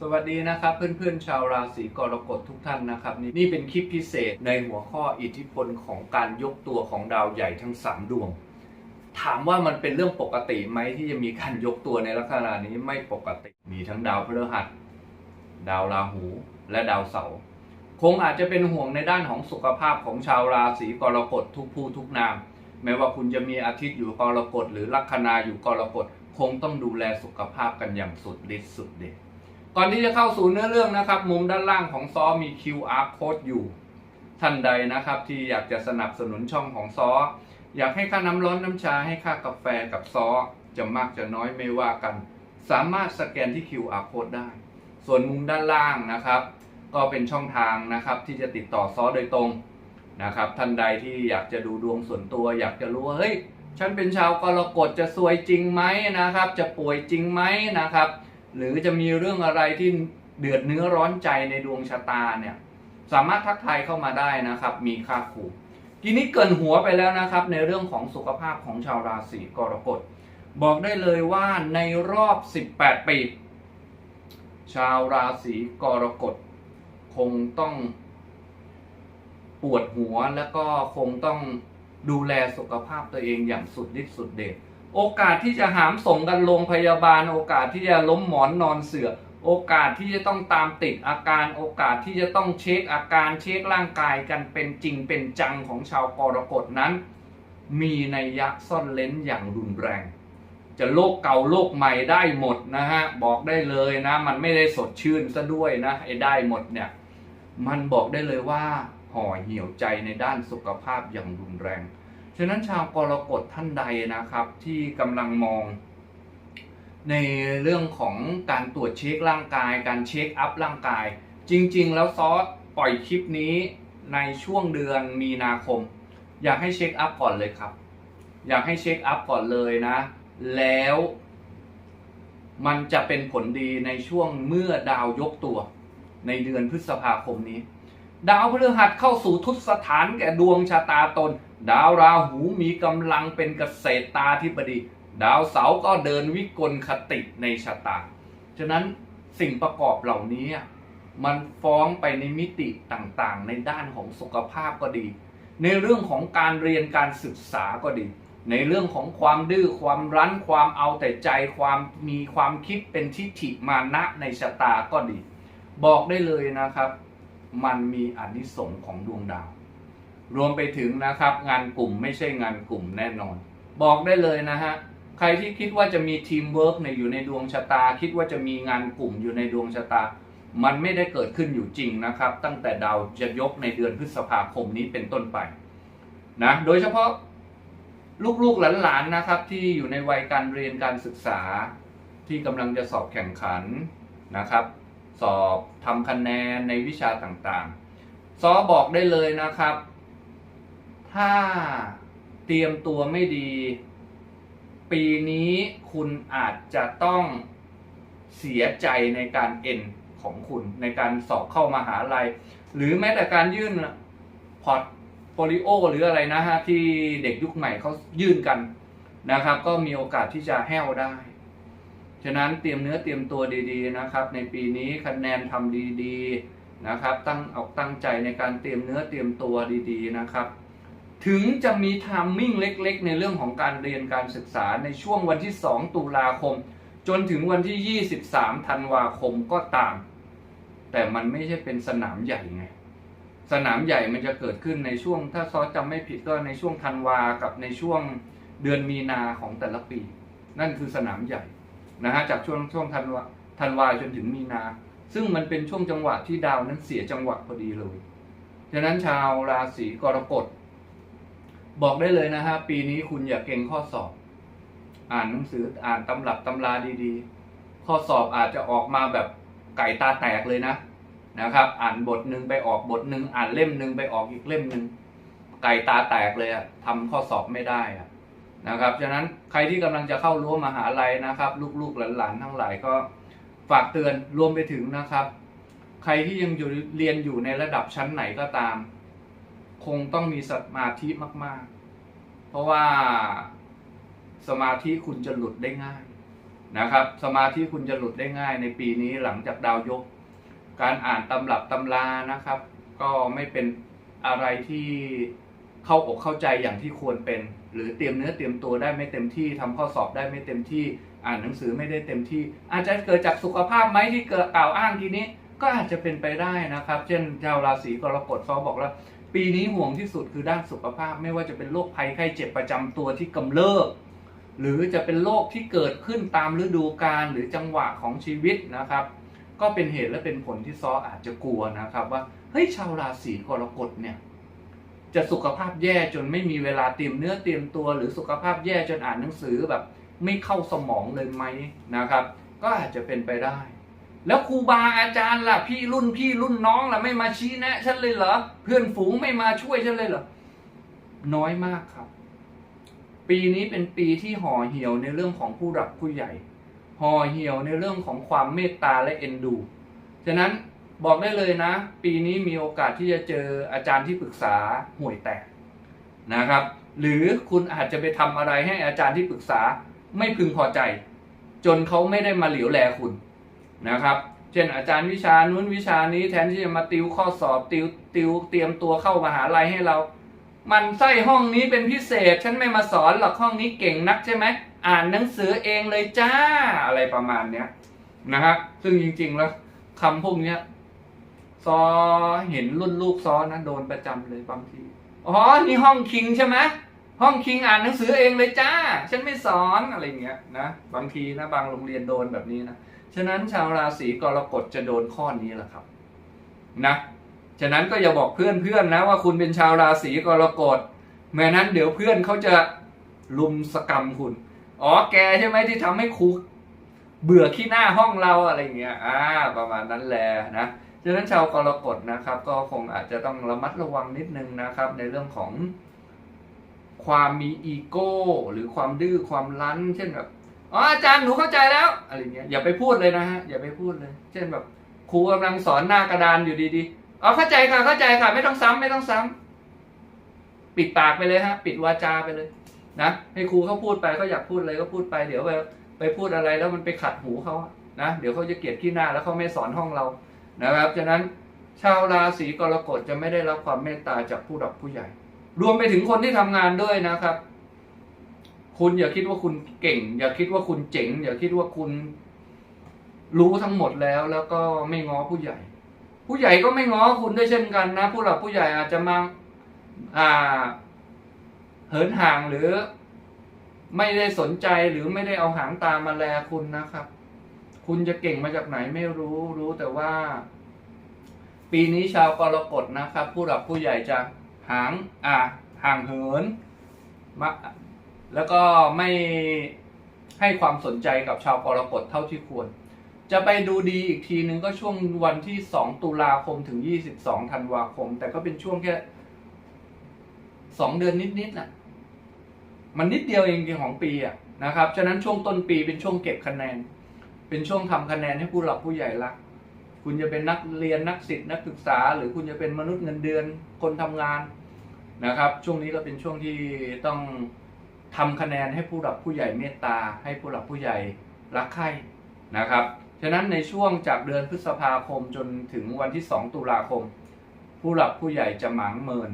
สวัสดีนะครับ เพื่อนๆ ชาวราศีกรกฎทุกท่านนะครับ นี่เป็นคลิปพิเศษในหัวข้ออิทธิพลของการยกตัวของดาวใหญ่ทั้ง 3 ดวง ถามว่ามันเป็นเรื่องปกติไหมที่จะมีการยกตัวในลักษณะนี้ไม่ปกติ มีทั้งดาวพฤหัส ดาวราหู และดาวเสาร์คงอาจจะเป็นห่วงในด้านของสุขภาพของชาวราศีกรกฎทุกผู้ทุกนาม แม้ว่าคุณจะมีอาทิตย์อยู่กรกฎหรือลัคนาอยู่กรกฎคงต้องดูแลสุขภาพกันอย่างสุดฤทธิ์สุดเด็ด ก่อนที่จะเข้าสู่เนื้อเรื่องนะครับ มุมด้านล่างของซอมี QR code อยู่ ท่านใดนะครับ ที่อยากจะสนับสนุนช่องของซอ อยากให้ค่าน้ำร้อนน้ำชาให้ค่ากาแฟกับซอ จะมากจะน้อยไม่ว่ากัน สามารถสแกนที่ QR code ได้ ส่วนมุมด้านล่างนะครับ ก็เป็นช่องทางนะครับ ที่จะติดต่อซอโดยตรงนะครับ ท่านใดที่อยากจะดูดวงส่วนตัว อยากจะรู้ว่าเฮ้ยฉันเป็นชาวกรกฎจะซวยจริงไหมนะครับ จะป่วยจริงไหมนะครับ หรือจะมีเรื่องอะไรที่เดือดเนื้อร้อนใจในดวงชะตาเนี่ยสามารถทักทายเข้ามาได้นะครับ มีค่าครูทีนี้เกินหัวไปแล้วนะครับ ในเรื่องของสุขภาพของชาวราศีกรกฎบอกได้เลยว่าในรอบ 18 ปี ชาวราศีกรกฎคงต้องปวดหัวแล้วก็คงต้องดูแลสุขภาพตัวเองอย่างสุดฤทธิ์สุดเดช โอกาสที่จะหามส่งกันโรงพยาบาล โอกาสที่จะล้มหมอนนอนเสือโอกาสที่จะต้องตามติดอาการโอกาสที่จะต้องเช็คอาการเช็คร่างกายกันเป็นจริงเป็นจังของชาวกรกฎนั้น มีในัยยะซ่อนเล้นอย่างรุนแรง จะโรคเก่าโรคใหม่ได้หมดนะฮะบอกได้เลยนะ มันไม่ได้สดชื่นซะด้วยนะไอ้ได้หมดเนี่ยมันบอกได้เลยว่าห่อเหี่ยวใจในด้านสุขภาพอย่างรุนแรง ฉะนั้นชาวกรกฎท่านใดนะครับที่กำลังมอง ในเรื่องของการตรวจเช็คร่างกาย การเช็คอัพร่างกาย จริง ๆ แล้วซอสปล่อยคลิปนี้ในช่วงเดือนมีนาคม อยากให้เช็คอัพก่อนเลยครับ อยากให้เช็คอัพก่อนเลยนะ แล้วมันจะเป็นผลดีในช่วงเมื่อดาวยกตัว ในเดือนพฤษภาคมนี้ ดาวพฤหัสเข้าสู่ทุตสถานแก่ดวงชะตาตน ดาวราหูมีกำลังเป็นเกษตรตาธิบดี ดาวเสาร์ก็เดินวิกลคติในชะตา ฉะนั้นสิ่งประกอบเหล่านี้มันฟ้องไปในมิติต่างๆ ในด้านของสุขภาพก็ดี ในเรื่องของการเรียนการศึกษาก็ดี ในเรื่องของความดื้อความรั้นความเอาแต่ใจความมีความคิดเป็นทิฏฐิมานะในชะตาก็ดี บอกได้เลยนะครับ มันมีอนิสงส์ของดวงดาว รวมไปถึงนะครับ งานกลุ่มไม่ใช่งานกลุ่มแน่นอน บอกได้เลยนะฮะใครที่คิดว่าจะมีทีมเวิร์กในยอยู่ในดวงชะตา คิดว่าจะมีงานกลุ่มอยู่ในดวงชะตา มันไม่ได้เกิดขึ้นอยู่จริงนะครับ ตั้งแต่ดาวจะยกในเดือนพฤษภาคมนี้เป็นต้นไปนะโดยเฉพาะลูกๆหลานๆนะครับ ที่อยู่ในวัยการเรียนการศึกษา ที่กำลังจะสอบแข่งขันนะครับ สอบทำคะแนนในวิชาต่างๆซอบอกได้เลยนะครับ ถ้าเตรียมตัวไม่ดี ปีนี้คุณอาจจะต้องเสียใจในการเอ็นของคุณในการสอบเข้ามาหาลัย หรือแม้แต่การยื่นพอร์ตโฟลิโอหรืออะไรนะฮะ ที่เด็กยุคใหม่เขายื่นกันนะครับ ก็มีโอกาสที่จะแห้วได้ ฉะนั้นเตรียมเนื้อเตรียมตัวดีๆนะครับ ในปีนี้คะแนนทำดีๆนะครับ ตั้งออกตั้งใจในการเตรียมเนื้อเตรียมตัวดีๆนะครับ ถึงจะมีทามมิ่งเล็กๆ ในเรื่องของการเรียนการศึกษาในช่วงวันที่ 2 ตุลาคม จนถึงวันที่ 23 ธันวาคมก็ตาม แต่มันไม่ใช่เป็นสนามใหญ่ไง สนามใหญ่มันจะเกิดขึ้นในช่วง ถ้าซอสจำไม่ผิดก็ในช่วงธันวากับในช่วงเดือนมีนาของแต่ละปี นั่นคือสนามใหญ่นะฮะจากช่วงช่วงธันวาธันวาจนถึงมีนา ซึ่งมันเป็นช่วงจังหวะที่ดาวนั้นเสียจังหวะพอดีเลย ฉะนั้นชาวราศีกรกฎ บอกได้เลยนะฮะ ปีนี้คุณอย่าเก่งข้อสอบ อ่านหนังสืออ่านตำรับตำราดีๆ ข้อสอบอาจจะออกมาแบบไก่ตาแตกเลยนะนะครับ อ่านบทหนึ่งไปออกบทหนึ่งอ่านเล่มหนึ่งไปออกอีกเล่มหนึ่งไก่ตาแตกเลยอะทำข้อสอบไม่ได้อะนะครับฉะนั้นใครที่กำลังจะเข้ารั้วมหาลัยนะครับ ลูกๆหลานๆทั้งหลายก็ฝากเตือนรวมไปถึงนะครับ ใครที่ยังอยู่เรียนอยู่ในระดับชั้นไหนก็ตาม คงต้องมีสมาธิมาก ๆ เพราะว่าสมาธิคุณจะหลุดได้ง่ายนะครับ สมาธิคุณจะหลุดได้ง่ายในปีนี้หลังจากดาวยก การอ่านตำรับตำรานะครับ ก็ไม่เป็นอะไรที่เข้าอกเข้าใจอย่างที่ควรเป็น หรือเตรียมเนื้อเตรียมตัวได้ไม่เต็มที่ทำข้อสอบได้ไม่เต็มที่อ่านหนังสือไม่ได้เต็มที่ อาจจะเกิดจากสุขภาพไหมที่เกิดกล่าวอ้างทีนี้ ก็อาจจะเป็นไปได้นะครับ เช่นชาวราศีกรกฎเขาบอกว่า ปีนี้ห่วงที่สุดคือด้านสุขภาพ ไม่ว่าจะเป็นโรคภัยไข้เจ็บประจำตัวที่กำเริบหรือจะเป็นโรคที่เกิดขึ้นตามฤดูกาลหรือจังหวะของชีวิตนะครับ ก็เป็นเหตุและเป็นผลที่ซออาจจะกลัวนะครับว่าเฮ้ยชาวราศีกรกฎเนี่ยจะสุขภาพแย่จนไม่มีเวลาเตรียมเนื้อเตรียมตัวหรือสุขภาพแย่จนอ่านหนังสือแบบ ไม่เข้าสมองเลยไหมนะครับ ก็อาจจะเป็นไปได้ แล้วครูบาอาจารย์ล่ะพี่รุ่นพี่รุ่นน้องล่ะไม่มาชี้แนะฉันเลยเหรอเพื่อนฝูงไม่มาช่วยฉันเลยเหรอน้อยมากครับ ปีนี้เป็นปีที่ห่อเหี่ยวในเรื่องของผู้หลักผู้ใหญ่ห่อเหี่ยวในเรื่องของความเมตตาและเอ็นดูฉะนั้นบอกได้เลยนะ ปีนี้มีโอกาสที่จะเจออาจารย์ที่ปรึกษาห่วยแตกนะครับ หรือคุณอาจจะไปทำอะไรให้อาจารย์ที่ปรึกษาไม่พึงพอใจ จนเขาไม่ได้มาเหลียวแลคุณ นะครับ เช่นอาจารย์วิชานู้นวิชานี้แทนที่จะมาติวข้อสอบติวติวเตรียมตัวเข้ามหาลัยให้เรา มันไส้ห้องนี้เป็นพิเศษ ฉันไม่มาสอนหรอกห้องนี้เก่งนักใช่ไหมอ่านหนังสือเองเลยจ้าอะไรประมาณเนี้ยนะฮะซึ่งจริงๆแล้วคำพวกเนี้ยซอเห็นรุ่นลูกซอนะโดนประจำเลยบางทีอ๋อนี่ห้องคิงใช่ไหมห้องคิงอ่านหนังสือเองเลยจ้า ฉันไม่สอนอะไรเงี้ยนะบางทีนะบางโรงเรียนโดนแบบนี้นะ ฉะนั้นชาวราศีกรกฎจะโดนข้อนี้แหละครับนะฉะนั้นก็อย่าบอกเพื่อนเพื่อนๆนะว่าคุณเป็นชาวราศีกรกฎแม้นั้นเดี๋ยวเพื่อนเขาจะลุมสกรรมคุณ อ๋อแกใช่ไหมที่ทำให้ครูเบื่อขี้หน้าห้องเราอะไรเงี้ยอ่าประมาณนั้นแหละนะฉะนั้นชาวกรกฎนะครับ ก็คงอาจจะต้องระมัดระวังนิดนึงนะครับ ในเรื่องของความมีอีโก้ หรือความดื้อความรั้น เช่นแบบ อ๋ออาจารย์หนูเข้าใจแล้วอะไรเงี้ยอย่าไปพูดเลยนะฮะอย่าไปพูดเลย เช่นแบบครูกำลังสอนหน้ากระดานอยู่ดีๆอ๋อเข้าใจค่ะเข้าใจค่ะ ไม่ต้องซ้ำไม่ต้องซ้ำปิดปากไปเลยฮะ ปิดวาจาไปเลย นะให้ครูเขาพูดไปเขาอยากพูดอะไรก็พูดไปเดี๋ยวไปไปพูดอะไรแล้วมันไปขัดหูเขานะเดี๋ยวเขาจะเกลียดขี้หน้าแล้วเขาไม่สอนห้องเรานะครับฉะนั้นชาวราศีกรกฎจะไม่ได้รับความเมตตาจากผู้หลักผู้ใหญ่ รวมไปถึงคนที่ทำงานด้วยนะครับ คุณอย่าคิดว่าคุณเก่ง อย่าคิดว่าคุณเจ๋ง อย่าคิดว่าคุณรู้ทั้งหมดแล้ว แล้วก็ไม่ง้อผู้ใหญ่ ผู้ใหญ่ก็ไม่ง้อคุณด้วยเช่นกันนะ ผู้หลักผู้ใหญ่อาจจะมาอ่า เหินห่างหรือ ไม่ได้สนใจหรือไม่ได้เอาหางตามาแลคุณนะครับ คุณจะเก่งมาจากไหนไม่รู้รู้แต่ว่า ปีนี้ชาวกรกฎนะครับ ผู้หลักผู้ใหญ่จะหางอ่าห่างเหินมา แล้วก็ไม่ให้ความสนใจกับชาวกรกฎเท่าที่ควร จะไปดูดีอีกทีนึงก็ช่วงวันที่ 2 ตุลาคมถึง 22 ธันวาคม แต่ก็เป็นช่วงแค่สองเดือนนิดๆน่ะ มันนิดเดียวเองของปีอะนะครับ ฉะนั้นช่วงต้นปีเป็นช่วงเก็บคะแนน เป็นช่วงทำคะแนนให้ผู้หลักผู้ใหญ่รัก คุณจะเป็นนักเรียนนักศิษย์นักศึกษา หรือคุณจะเป็นมนุษย์เงินเดือนคนทำงานนะครับ ช่วงนี้ก็เป็นช่วงที่ต้อง ทำคะแนนให้ผู้หลักผู้ใหญ่เมตตา ให้ผู้หลักผู้ใหญ่รักใคร่นะครับ ฉะนั้นในช่วงจากเดือนพฤษภาคมจนถึงวันที่ 2 ตุลาคม ผู้หลักผู้ใหญ่จะหมางเมิน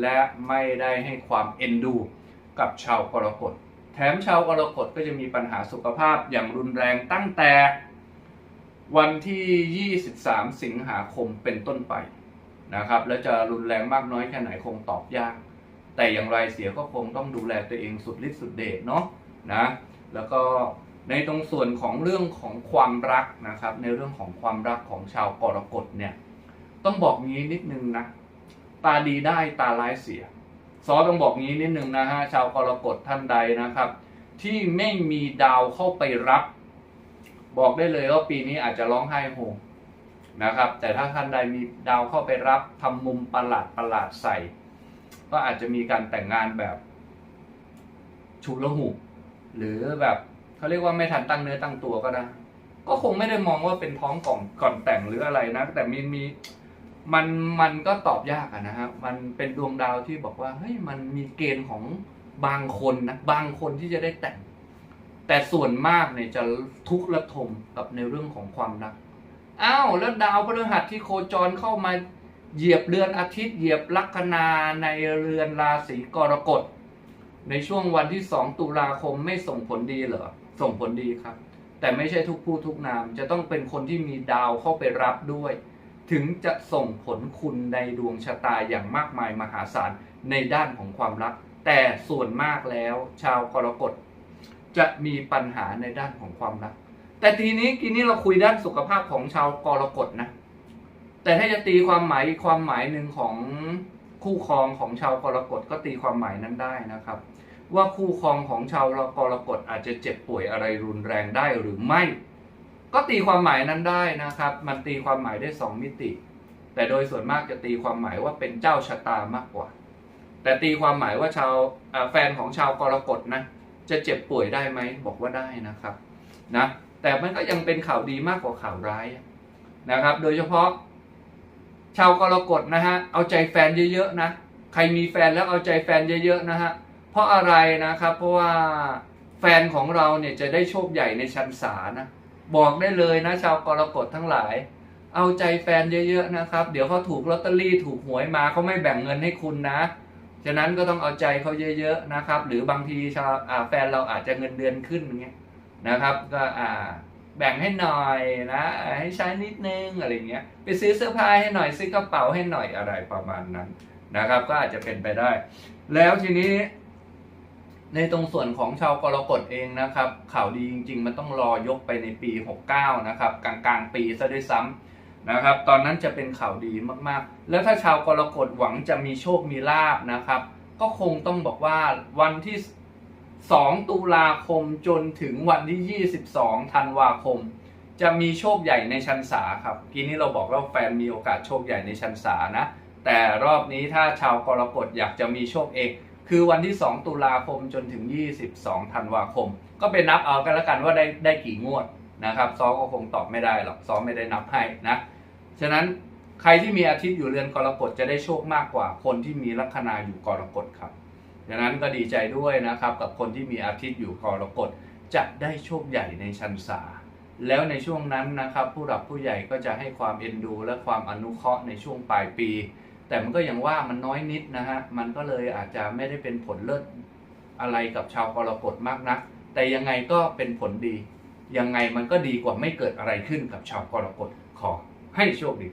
และไม่ได้ให้ความเอ็นดู กับชาวกรกฎแถมชาวกรกฎก็จะมีปัญหาสุขภาพอย่างรุนแรงตั้งแต่วันที่ 23 สิงหาคมเป็นต้นไปนะครับ และจะรุนแรงมากน้อยแค่ไหนคงตอบยาก แต่อย่างไรเสียก็คงต้องดูแลตัวเองสุดฤทธิ์สุดเดชเนาะนะแล้วก็ในตรงส่วนของเรื่องของความรักนะครับ ในเรื่องของความรักของชาวกรกฎเนี่ยต้องบอกงี้นิดนึงนะตาดีได้ตาร้ายเสียซอต้องบอกงี้นิดนึงนะฮะชาวกรกฎท่านใดนะครับ ที่ไม่มีดาวเข้าไปรับ บอกได้เลยว่าปีนี้อาจจะร้องไห้โฮนะครับ แต่ถ้าท่านใดมีดาวเข้าไปรับทำมุมประหลาดประหลาดใส่ ก็อาจจะมีการแต่งงานแบบฉุกละหุกหรือแบบเขาเรียกว่าไม่ทันตั้งเนื้อตั้งตัวก็ได้ก็คงไม่ได้มองว่าเป็นท้องก่อนก่อนแต่งหรืออะไรนะ แต่มีมีมันมันก็ตอบยากอะนะฮะมันเป็นดวงดาวที่บอกว่าเฮ้ยมันมีเกณฑ์ของบางคนนะบางคนที่จะได้แต่ง แต่ส่วนมากเนี่ยจะทุกข์ระทมกับในเรื่องของความรักอ้าวแล้วดาวพฤหัสที่โคจรเข้ามา เหยียบเรือนอาทิตย์เหยียบลัคนาในเรือนราศีกรกฎ ในช่วงวันที่2ตุลาคมไม่ส่งผลดีเหรอ ส่งผลดีครับ แต่ไม่ใช่ทุกผู้ทุกนาม จะต้องเป็นคนที่มีดาวเข้าไปรับด้วย ถึงจะส่งผลคุณในดวงชะตาอย่างมากมายมหาศาลในด้านของความรัก แต่ส่วนมากแล้วชาวกรกฎจะมีปัญหาในด้านของความรัก แต่ทีนี้ทีนี้เราคุยด้านสุขภาพของชาวกรกฎนะ แต่ถ้าจะตีความหมายความหมายหนึ่งของคู่ครองของชาวกรกฎก็ตีความหมายนั้นได้นะครับ ว่าคู่ครองของชาวกรกฎอาจจะเจ็บป่วยอะไรรุนแรงได้หรือไม่ ก็ตีความหมายนั้นได้นะครับ มันตีความหมายได้สองมิติ แต่โดยส่วนมากจะตีความหมายว่าเป็นเจ้าชะตามากกว่า แต่ตีความหมายว่าชาวแฟนของชาวกรกฎนะจะเจ็บป่วยได้ไหมบอกว่าได้นะครับนะแต่มันก็ยังเป็นข่าวดีมากกว่าข่าวร้ายนะครับ โดยเฉพาะ ชาวกรกฎนะฮะเอาใจแฟนเยอะๆนะใครมีแฟนแล้วเอาใจแฟนเยอะๆนะฮะเพราะอะไรนะครับเพราะว่าแฟนของเราเนี่ยจะได้โชคใหญ่ในชั้นศาลนะบอกได้เลยนะชาวกรกฎทั้งหลาย เอาใจแฟนเยอะๆนะครับ เดี๋ยวเขาถูกลอตเตอรี่ถูกหวยมาเขาไม่แบ่งเงินให้คุณนะฉะนั้นก็ต้องเอาใจเขาเยอะๆนะครับ หรือบางทีชาวแฟนเราอาจจะเงินเดือนขึ้นอย่างเงี้ยนะครับก็อ่า แบ่งให้หน่อยนะให้ใช้นิดนึงอะไรเงี้ยไปซื้อเสื้อผ้าให้หน่อยซื้อกระเป๋าให้หน่อยอะไรประมาณนั้นนะครับ ก็อาจจะเป็นไปได้ แล้วทีนี้ ในตรงส่วนของชาวกรกฎเองนะครับ ข่าวดีจริง ๆ มันต้องรอยกไปในปี 69 นะครับ กลางๆ ปีซะด้วยซ้ำนะครับ ตอนนั้นจะเป็นข่าวดีมากๆ แล้วถ้าชาวกรกฎหวังจะมีโชคมีลาบนะครับ ก็คงต้องบอกว่าวันที่ 2 ตุลาคมจนถึงวันที่ 22 ธันวาคม จะมีโชคใหญ่ในชันษาครับทีนี้เราบอกว่าแฟนมีโอกาสโชคใหญ่ในชันษานะ แต่รอบนี้ถ้าชาวกรกฎอยากจะมีโชคเอง คือวันที่ 2 ตุลาคมจนถึง 22 ธันวาคม ก็ไปนับเอากันแล้วกันว่าได้ได้กี่งวดนะครับซ้อก็คงตอบไม่ได้หรอกซ้อไม่ได้นับให้นะ ฉะนั้นใครที่มีอาทิตย์อยู่เรือนกรกฎจะได้โชคมากกว่าคนที่มีลัคนาอยู่กรกฎครับ ดังนั้นก็ดีใจด้วยนะครับกับคนที่มีอาทิตย์อยู่กรกฎจะได้โชคใหญ่ในชันษา แล้วในช่วงนั้นนะครับ ผู้หลักผู้ใหญ่ก็จะให้ความเอ็นดู และความอนุเคราะห์ในช่วงปลายปี แต่มันก็ยังว่ามันน้อยนิดนะฮะมันก็เลยอาจจะไม่ได้เป็นผลเลิศอะไรกับชาวกรกฎมากนัก แต่ยังไงก็เป็นผลดี ยังไงมันก็ดีกว่าไม่เกิดอะไรขึ้นกับชาวกรกฎขอให้โชคดี